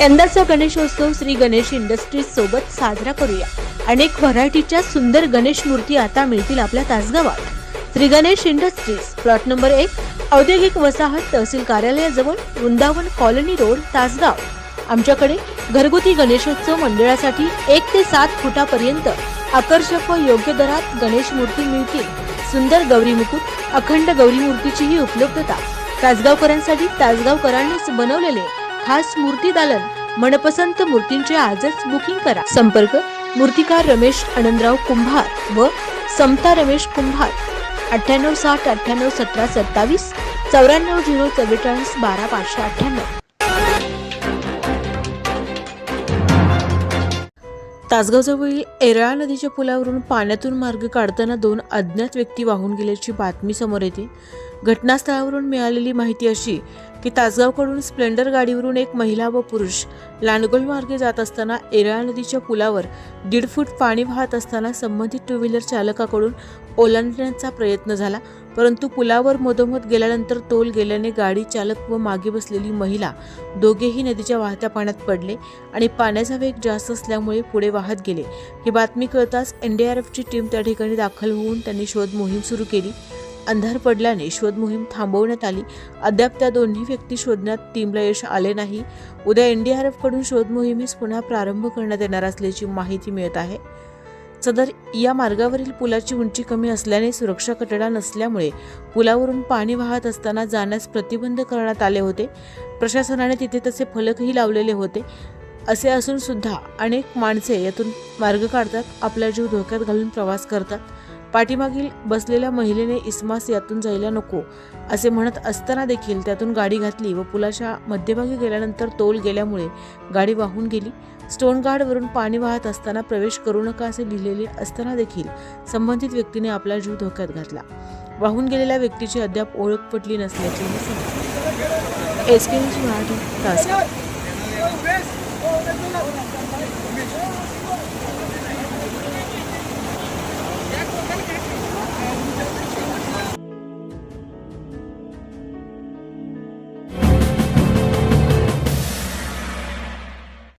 यंदाचा गणेशोत्सव श्री गणेश इंडस्ट्रीज सोबत साजरा करूया. अनेक व्हरायटीच्या सुंदर गणेश मूर्ती आता मिळतील आपल्या तासगावात. Shri Ganesh industries plot number एक औद्योगिक वसाहत तहसील कार्यालयाजवळ वृंदावन कॉलनी रोड तासगाव. आमच्याकडे घरगुती गणेशोत्सव मंडळासाठी एक ते सात फुटापर्यंत आकर्षक व योग्य दरात गणेश मूर्ती मिळतील. सुंदर गौरी मुकुट अखंड गौरी मूर्तीचीही उपलब्धता. तासगावकरांसाठी तासगावकरांनीच बनवलेले खास मूर्ती दालन मनपसंत मूर्तींचे आजच बुकिंग करा. संपर्क मूर्तिकार रमेश आनंदराव कुंभार व समता रमेश कुंभार. अठ्ठ्याण्णव साठ अठ्ठ्याण्णव सतरा सत्तावीस चौऱ्याण्णव झिरो चव्वेचाळीस बारा पाचशे अठ्ठ्याण्णव. तासगावजवळील एरळा नदीच्या पुलावरून पाण्यातून मार्ग काढताना दोन अज्ञात व्यक्ती वाहून गेल्याची बातमी समोर येते. घटनास्थळावरून मिळालेली माहिती अशी की तासगावकडून स्प्लेंडर गाडीवरून एक महिला व पुरुष लांडगोल मार्गे जात असताना एरळा नदीच्या पुलावर दीड फूट पाणी वाहत असताना संबंधित टू व्हीलर चालकाकडून ओलांडण्याचा प्रयत्न झाला. परंतु पुलावर मधोमध गेल्यानंतर तोल गेल्याने गाडी चालक व मागे बसलेली महिला दोघेही नदीच्या वाहत्या पाण्यात पडले आणि पाण्याचा वेग जास्त असल्यामुळे पुढे वाहत गेले. ही बातमी कळताच एनडीआरएफची टीम त्या ठिकाणी दाखल होऊन त्यांनी शोध मोहीम सुरू केली. अंधार पडल्याने शोध मोहीम थांबवण्यात आली. अद्याप त्या दोन्ही व्यक्ती शोधण्यात टीमला यश आले नाही. उद्या एनडीआरएफकडून शोध मोहिमेस पुन्हा प्रारंभ करण्यात येणार असल्याची माहिती मिळत आहे. सदर या मार्गावरील पुलाची उंची कमी असल्याने सुरक्षा कटडा नसल्यामुळे पुलावरून पाणी वाहत असताना जाण्यास प्रतिबंध करण्यात आले होते. प्रशासनाने तिथे तसे फलकही लावलेले होते. असे असून सुद्धा अनेक माणसे यातून मार्ग काढतात आपला जीव धोक्यात घालून प्रवास करतात. पाठीमागील बसलेल्या महिलेने इस्मास यातून जायला नको असे म्हणत असताना देखील त्यातून गाडी घातली व पुलाच्या मध्यभागी गेल्यानंतर तोल गेल्यामुळे गाडी वाहून गेली. स्टोन गार्डवरून पाणी वाहत असताना प्रवेश करू नका असे लिहिलेले असताना देखील संबंधित व्यक्तीने आपला जीव धोक्यात घातला. वाहून गेलेल्या व्यक्तीची अद्याप ओळख पटली नसल्याचे एस के मराठी तास.